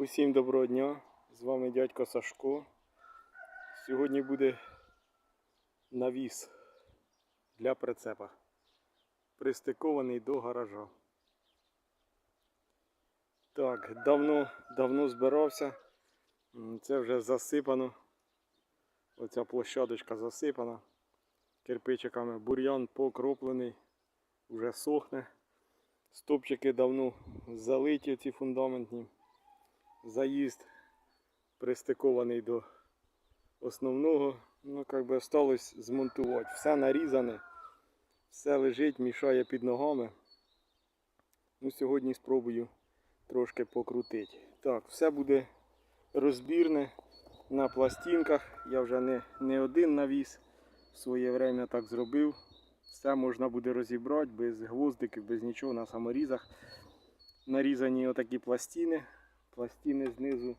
Усім доброго дня! З вами дядько Сашко. Сьогодні буде навіс для прицепа, пристикований до гаража. Так, давно, давно збирався. Це вже засипано. Оця площадочка засипана кирпичиками. Бур'ян покроплений, вже сохне. Стопчики давно залиті ці фундаментні. Заїзд пристикований до основного. Ну, як би осталось змонтувати. Все нарізане, все лежить, мішає під ногами. Ну, сьогодні спробую трошки покрутити. Так, все буде розбірне на пластинках. Я вже не, не один навіз. В своє время так зробив. Все можна буде розібрати без гвоздиків, без нічого на саморізах. Нарізані отакі пластини. Пластини знизу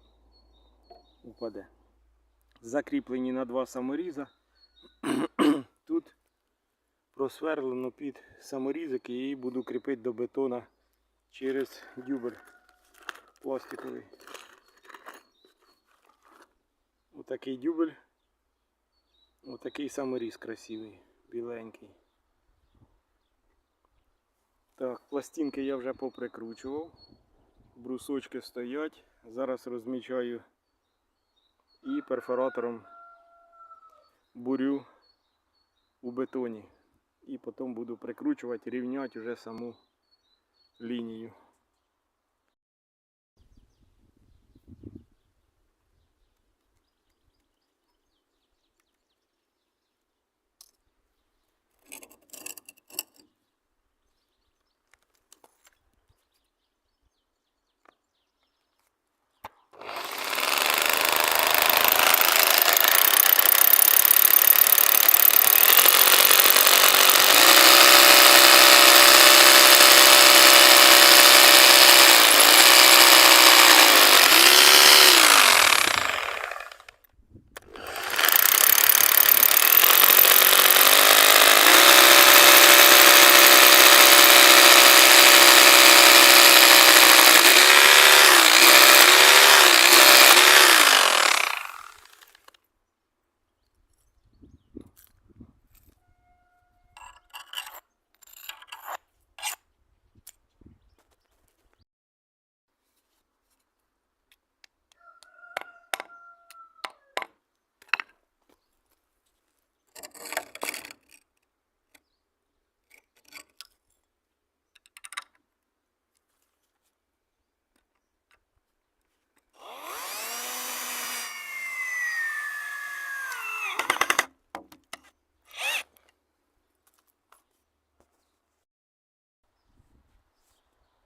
упаде. Закріплені на два саморіза. Тут просверлено під саморізики і її буду кріпити до бетона через дюбель пластиковий. Отакий дюбель. Отакий саморіз красивий, біленький. Так, пластинки я вже поприкручував. Брусочки стоять. Зараз розмічаю і перфоратором бурю у бетоні. І потім буду прикручувати, рівняти вже саму лінію.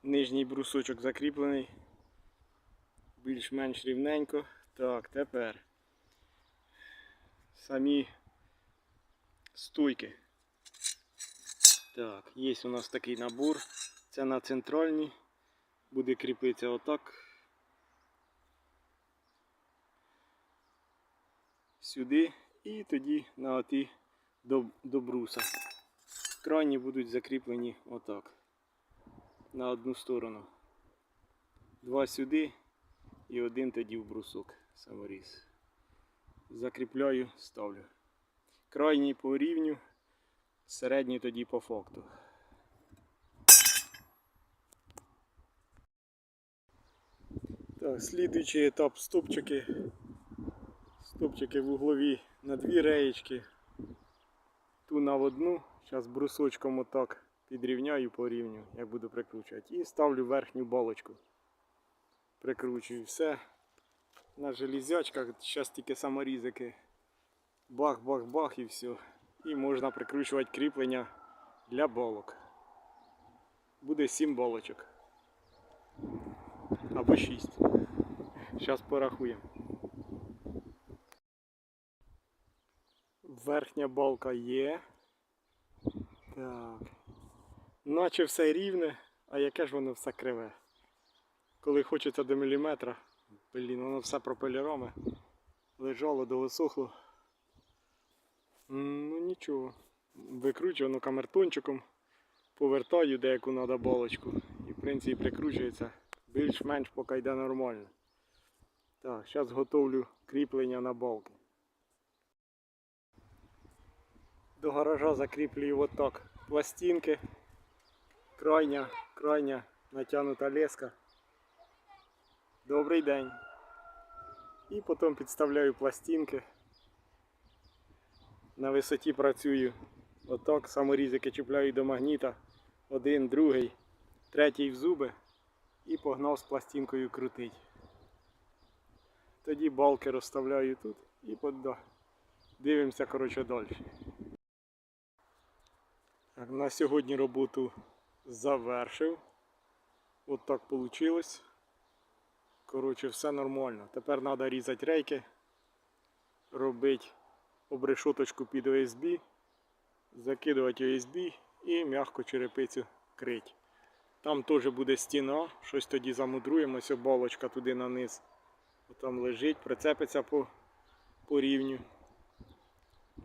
Нижній брусочок закріплений. Більш-менш рівненько. Так, тепер самі стойки. Так, є у нас такий набор. Це на центральній. Буде кріпитися отак. Сюди і тоді на оті до, до бруса. Крайні будуть закріплені отак на одну сторону. Два сюди і один тоді в брусок саморіз. Закріпляю, ставлю. Крайній по рівню, середній тоді по факту. Так, слідуючий етап стопчики. Стопчики в углові на дві реєчки. Ту на одну. Зараз брусочком отак підрівняю по рівню, як буду прикручувати. І ставлю верхню балочку. Прикручую все. На железячках, зараз тільки саморізики. Бах-бах-бах і все. І можна прикручувати кріплення для балок. Буде 7 балочок. Або 6. Зараз порахуємо. Верхня балка є. Так. Наче все рівне, а яке ж воно все криве. Коли хочеться до міліметра, блін, воно все пропелерами. Лежало, довисохло. М, Ну нічого. Викручую воно камертончиком, повертаю деяку треба балочку. І в принципі прикручується більш-менш поки йде нормально. Так, зараз готовлю кріплення на балки. До гаража закріплюю отак пластинки. Крайня, крайня натягнута леска. Добрий день. І потім підставляю пластинки. На висоті працюю. Отак, саморізики чіпляю до магніта. Один, другий, третій в зуби і погнав з пластинкою крутить. Тоді балки розставляю тут і подда. Дивимося, коротше, далі. На сьогодні роботу завершив. От так вийшло. Коротше, все нормально. Тепер треба різати рейки, робити обрешоточку під ОСБ, закидувати ОСБ і м'яко черепицю крить. Там теж буде стіна, щось тоді замудруємо, ось балочка туди на низ. Там лежить, прицепиться по, по рівню.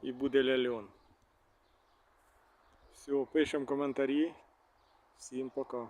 І буде ляльон. Все, пишемо коментарі. Всім пока.